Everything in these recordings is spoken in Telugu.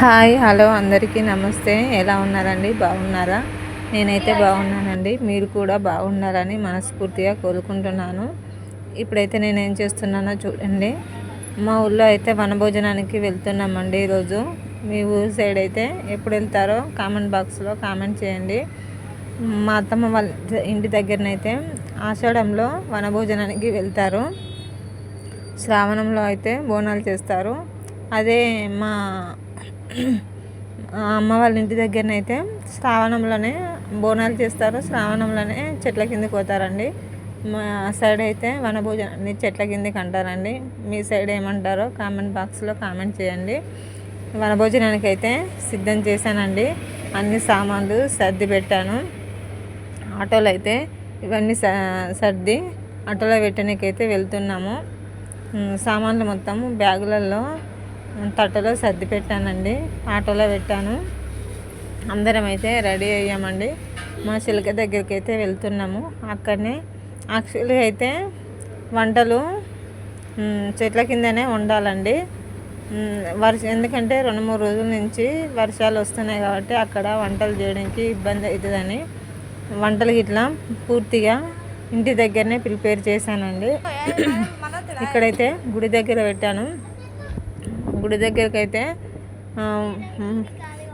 హాయ్ హలో అందరికీ నమస్తే. ఎలా ఉన్నారండి? బాగున్నారా? నేనైతే బాగున్నానండి. మీరు కూడా బాగున్నారని మనస్ఫూర్తిగా కోరుకుంటున్నాను. ఇప్పుడైతే నేను ఏం చేస్తున్నానో చూడండి. మా ఊళ్ళో అయితే వనభోజనానికి వెళ్తున్నామండి ఈరోజు. మీ ఊరి సైడ్ అయితే ఎప్పుడు వెళ్తారో కామెంట్ బాక్స్లో కామెంట్ చేయండి. మా అత్తమ్మ వాళ్ళ ఇంటి దగ్గరనైతే ఆషాఢంలో వనభోజనానికి వెళ్తారు. శ్రావణంలో అయితే బోనాలు చేస్తారు. అదే మా అమ్మ వాళ్ళ ఇంటి దగ్గరనైతే శ్రావణంలోనే బోనాలు చేస్తారు. శ్రావణంలోనే చెట్ల కిందకి పోతారండి. మా సైడ్ అయితే వనభోజనాన్ని చెట్ల కిందకి అంటారండి. మీ సైడ్ ఏమంటారో కామెంట్ బాక్స్లో కామెంట్ చేయండి. వనభోజనానికి అయితే సిద్ధం చేశానండి. అన్ని సామాన్లు సర్ది పెట్టాను. ఆటోలు అయితే ఇవన్నీ సర్ది ఆటోలో పెట్టడానికైతే వెళ్తున్నాము. సామాన్లు మొత్తం బ్యాగులలో తట్టలో సర్ది పెట్టానండి. ఆటోలో పెట్టాను. అందరం అయితే రెడీ అయ్యామండి. మా చిలక దగ్గరికి అయితే వెళ్తున్నాము. అక్కడనే యాక్చువల్గా అయితే వంటలు చెట్ల కిందనే ఉండాలండి వర్ష ఎందుకంటే రెండు మూడు రోజుల నుంచి వర్షాలు వస్తున్నాయి కాబట్టి అక్కడ వంటలు చేయడానికి ఇబ్బంది అవుతుందని వంటలు ఇట్లా పూర్తిగా ఇంటి దగ్గరనే ప్రిపేర్ చేశానండి. ఇక్కడైతే గుడి దగ్గర పెట్టాను. గుడి దగ్గరికి అయితే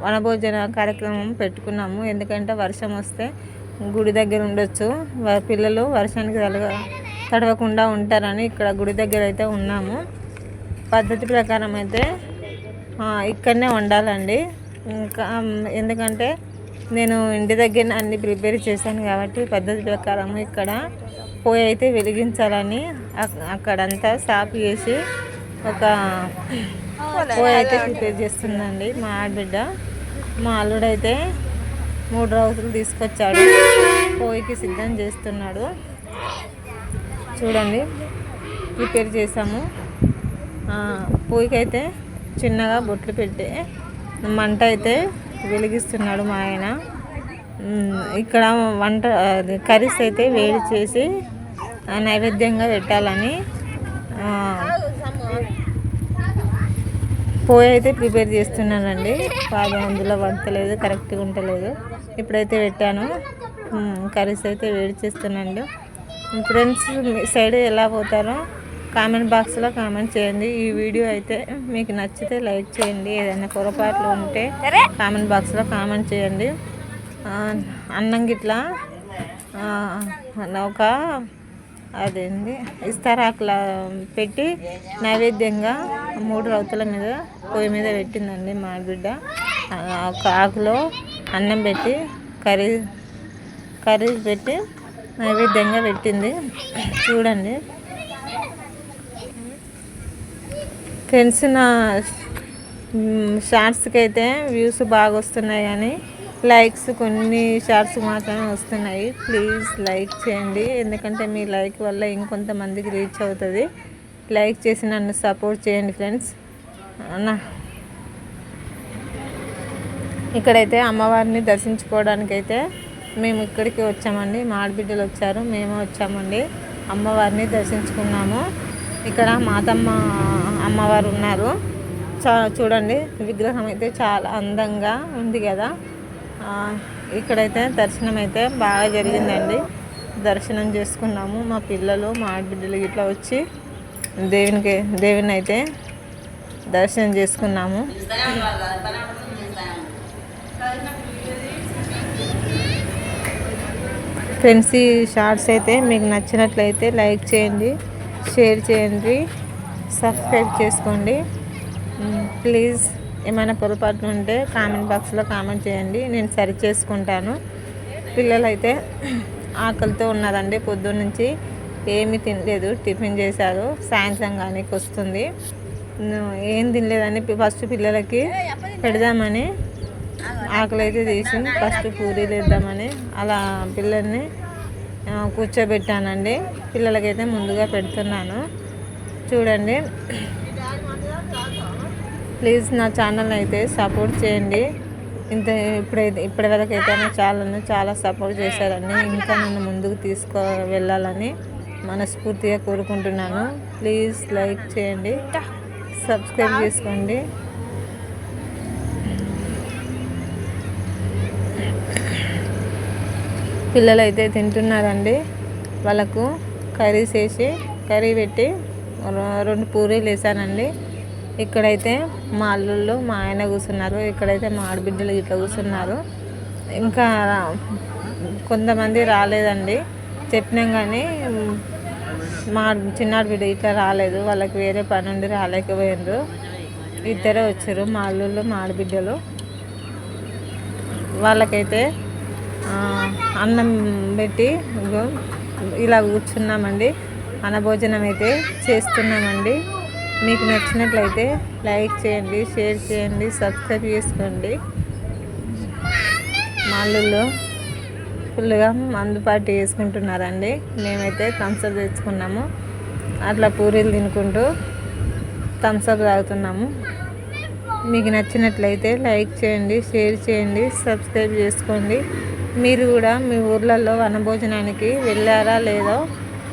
వనభోజన కార్యక్రమం పెట్టుకున్నాము. ఎందుకంటే వర్షం వస్తే గుడి దగ్గర ఉండొచ్చు. పిల్లలు వర్షానికి తలగ తడవకుండా ఉంటారని ఇక్కడ గుడి దగ్గర అయితే ఉన్నాము. పద్ధతి ప్రకారం అయితే ఇక్కడనే ఉండాలండి ఇంకా ఎందుకంటే నేను ఇంటి దగ్గర అన్ని ప్రిపేర్ చేశాను కాబట్టి పద్ధతి ప్రకారం ఇక్కడ పోయి అయితే వెలిగించాలని అక్కడంతా సాఫ్ చేసి ఒక పోయి అయితే ప్రిపేర్ చేస్తుందండి మా ఆడబిడ్డ. మా అల్లుడైతే మూడు రోజులు తీసుకొచ్చాడు. పోయికి సిద్ధం చేస్తున్నాడు. చూడండి ప్రిపేర్ చేసాము పోయికి అయితే చిన్నగా బొట్లు పెట్టి మంట అయితే వెలిగిస్తున్నాడు మా ఆయన. ఇక్కడ వంట కర్రీస్ అయితే వేడి చేసి నైవేద్యంగా పెట్టాలని పోయి అయితే ప్రిపేర్ చేస్తున్నానండి. బాగా అందులో వంటలేదు కరెక్ట్గా ఉండలేదు ఇప్పుడైతే పెట్టాను. కర్రీస్ అయితే వేడి చేస్తున్నాను. ఫ్రెండ్స్ సైడ్ ఎలా పోతారో కామెంట్ బాక్స్లో కామెంట్ చేయండి. ఈ వీడియో అయితే మీకు నచ్చితే లైక్ చేయండి. ఏదైనా పొరపాట్లు ఉంటే కామెంట్ బాక్స్లో కామెంట్ చేయండి. అన్నం గిట్లా ఒక అదేంది? ఇస్తారాకులా పెట్టి నైవేద్యంగా మూడు రౌతుల మీద పొయ్యి మీద పెట్టిందండి మా బిడ్డ. ఒక ఆకులో అన్నం పెట్టి కర్రీ కర్రీ పెట్టి నైవేద్యంగా పెట్టింది. చూడండి. ఫ్రెండ్స్ నా షార్ట్స్కి అయితే వ్యూస్ బాగా వస్తున్నాయి కానీ లైక్స్ కొన్ని షార్ట్స్ మాత్రమే వస్తున్నాయి. ప్లీజ్ లైక్ చేయండి. ఎందుకంటే మీ లైక్ వల్ల ఇంకొంతమందికి రీచ్ అవుతుంది. లైక్ చేసి నన్ను సపోర్ట్ చేయండి ఫ్రెండ్స్ నా ఇక్కడైతే అమ్మవారిని దర్శించుకోవడానికైతే మేము ఇక్కడికి వచ్చామండి. మా ఆడబిడ్డలు వచ్చారు. మేము వచ్చామండి. అమ్మవారిని దర్శించుకున్నాము. ఇక్కడ మాతమ్మ అమ్మవారు ఉన్నారు. చా చూడండి. విగ్రహం అయితే చాలా అందంగా ఉంది కదా. ఇక్కడైతే దర్శనం అయితే బాగా జరిగిందండి. దర్శనం చేసుకున్నాము. మా పిల్లలు మా ఆడబిడ్డలు ఇట్లా వచ్చి దేవునికి దేవుని అయితే దర్శనం చేసుకున్నాము. ఫ్రెండ్స్ ఈ షార్ట్స్ అయితే మీకు నచ్చినట్లయితే లైక్ చేయండి షేర్ చేయండి సబ్స్క్రైబ్ చేసుకోండి. ప్లీజ్. ఏమైనా పొరపాటు ఉంటే కామెంట్ బాక్స్లో కామెంట్ చేయండి. నేను సరి చేసుకుంటాను. పిల్లలైతే ఆకలితో ఉన్నారండి పొద్దున్న నుంచి ఏమీ తినలేదు. టిఫిన్ చేశారు. సాయంత్రం కానీ వస్తుంది ఏం తినలేదని ఫస్ట్ పిల్లలకి పెడదామని ఆకలి అయితే తీసి ఫస్ట్ పూరీలు వేద్దామని అలా పిల్లల్ని కూర్చోబెట్టానండి. పిల్లలకైతే ముందుగా పెడుతున్నాను. చూడండి. ప్లీజ్ నా ఛానల్ అయితే సపోర్ట్ చేయండి. ఇంత ఇప్పుడైతే ఇప్పటి వరకు అయితే ఛానల్ని చాలా సపోర్ట్ చేశారండి ఇంకా నన్ను ముందుకు తీసుకు వెళ్ళాలని మనస్ఫూర్తిగా కోరుకుంటున్నాను. ప్లీజ్ లైక్ చేయండి సబ్స్క్రైబ్ చేసుకోండి. పిల్లలు అయితే తింటున్నారండి. వాళ్ళకు కర్రీస్ వేసి కర్రీ పెట్టి రెండు పూరీలు వేసానండి. ఇక్కడైతే మా అల్లుళ్ళు మా ఆయన కూర్చున్నారు. ఇక్కడైతే మా ఆడబిడ్డలు ఇట్లా కూర్చున్నారు. ఇంకా కొంతమంది రాలేదండి. చెప్పినాం కానీ మా చిన్నాడు బిడ్డ ఇట్లా రాలేదు. వాళ్ళకి వేరే పని ఉండి రాలేకపోయిండ్రు. ఇద్దరే వచ్చారు మా అల్లుళ్ళు మా ఆడబిడ్డలు. వాళ్ళకైతే అన్నం పెట్టి ఇలా కూర్చున్నామండి. అన్నభోజనం అయితే చేస్తున్నామండి. మీకు నచ్చినట్లయితే లైక్ చేయండి షేర్ చేయండి సబ్స్క్రైబ్ చేసుకోండి. మా ఫుల్గా మందుపాటి వేసుకుంటున్నారండి మేమైతే థమ్స్అప్ తెచ్చుకున్నాము. అట్లా పూరీలు తినుకుంటూ థమ్స్అప్ తాగుతున్నాము. మీకు నచ్చినట్లయితే లైక్ చేయండి షేర్ చేయండి సబ్స్క్రైబ్ చేసుకోండి. మీరు కూడా మీ ఊర్లలో వనభోజనానికి వెళ్ళారా లేదో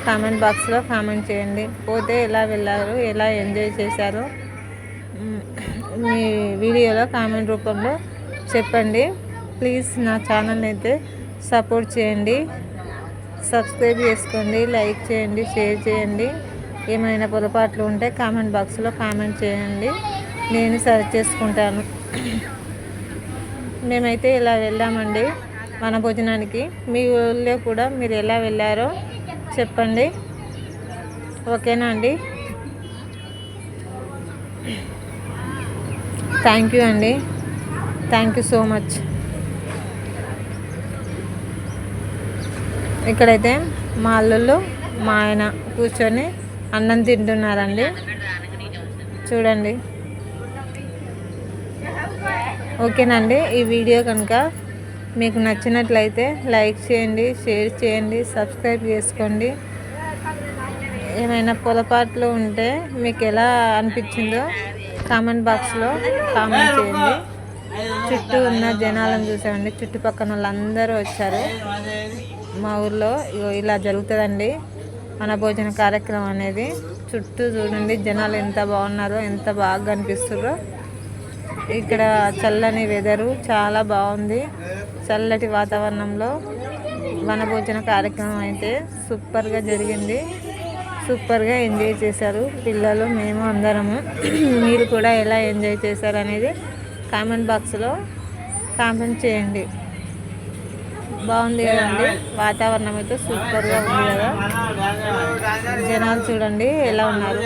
కామెంట్ బాక్స్లో కామెంట్ చేయండి. పోతే ఎలా వెళ్ళారు ఎలా ఎంజాయ్ చేశారు మీ వీడియోలో కామెంట్ రూపంలో చెప్పండి. ప్లీజ్ నా ఛానల్ అయితే సపోర్ట్ చేయండి. సబ్స్క్రైబ్ చేసుకోండి లైక్ చేయండి షేర్ చేయండి. ఏమైనా పొరపాట్లు ఉంటే కామెంట్ బాక్స్లో కామెంట్ చేయండి. నేను సరి చేసుకుంటాను. మేమైతే ఇలా వెళ్ళామండి మన భోజనానికి మీ ఊళ్ళో కూడా మీరు ఎలా వెళ్ళారో చెప్పండి. ఓకేనా అండి? థ్యాంక్ యూ అండి. థ్యాంక్ యూ సో మచ్ ఇక్కడైతే మా అల్లుళ్ళు మా ఆయన కూర్చొని అన్నం తింటున్నారండి. చూడండి. ఓకేనండి ఈ వీడియో కనుక మీకు నచ్చినట్లయితే లైక్ చేయండి షేర్ చేయండి సబ్స్క్రైబ్ చేసుకోండి. ఏమైనా పొరపాట్లు ఉంటే మీకు ఎలా అనిపించిందో కామెంట్ బాక్స్లో కామెంట్ చేయండి. చుట్టూ ఉన్న జనాలను చూసామండి చుట్టుపక్కన వాళ్ళందరూ వచ్చారు. మా ఊర్లో ఇలా జరుగుతుందండి. మన భోజన కార్యక్రమం అనేది. చుట్టూ చూడండి జనాలు ఎంత బాగున్నారో ఎంత బాగా కనిపిస్తున్నారో ఇక్కడ చల్లని వెదరు చాలా బాగుంది. చల్లటి వాతావరణంలో వనభోజన కార్యక్రమం అయితే సూపర్గా జరిగింది. సూపర్గా ఎంజాయ్ చేశారు పిల్లలు మేము అందరము. మీరు కూడా ఎలా ఎంజాయ్ చేశారు అనేది కామెంట్ బాక్స్లో కామెంట్ చేయండి. బాగుంది కదండి? వాతావరణం అయితే సూపర్గా ఉంది కదా. జనాలు చూడండి ఎలా ఉన్నారు.